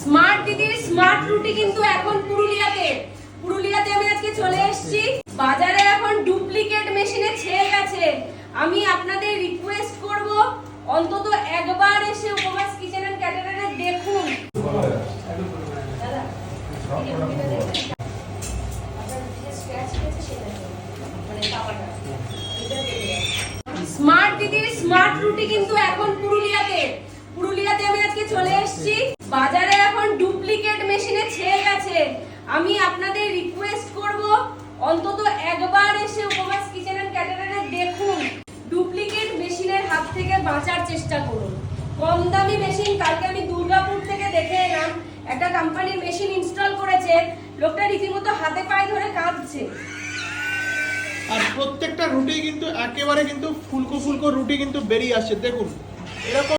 Smart দিদির smart রুটি কিন্তু এখন পুরুলিয়াতে। পুরুলিয়াতে আমি আজকে চলে এসেছি। বাজারে এখন ডুপ্লিকেট মেশিনে ছেয়ে গেছে। আমি আপনাদের রিকোয়েস্ট করব, অন্তত একবার এসে উপবাস কিচেন এন্ড ক্যাটারারে দেখুন। স্মার্ট দিদির স্মার্ট রুটি কিন্তু এখন পুরুলিয়াতে পুরুলিয়াতে আমি আজকে চলে এসেছি বাজারে এখন ডুপ্লিকেট মেশিনে ছেয়ে গেছে। আমি আপনাদের রিকোয়েস্ট করব, অন্তত একবার এসে উপবাস কিচেন এন্ড ক্যাটারারে দেখুন। ডুপ্লিকেট মেশিনের হাত থেকে বাঁচার চেষ্টা করুন। কম দামি মেশিন কালকে আমি দুর্গাপুর থেকে দেখে এলাম। একটা কোম্পানির মেশিন ইনস্টল করেছে। লোকটা রীতিমতো হাতে পায়ে ধরে কাঁদছে। আর প্রত্যেকটা রুটি কিন্তু একেবারে কিন্তু ফুলকো ফুলকো রুটি কিন্তু বেরিয়ে আসছে। দেখুন, এরকম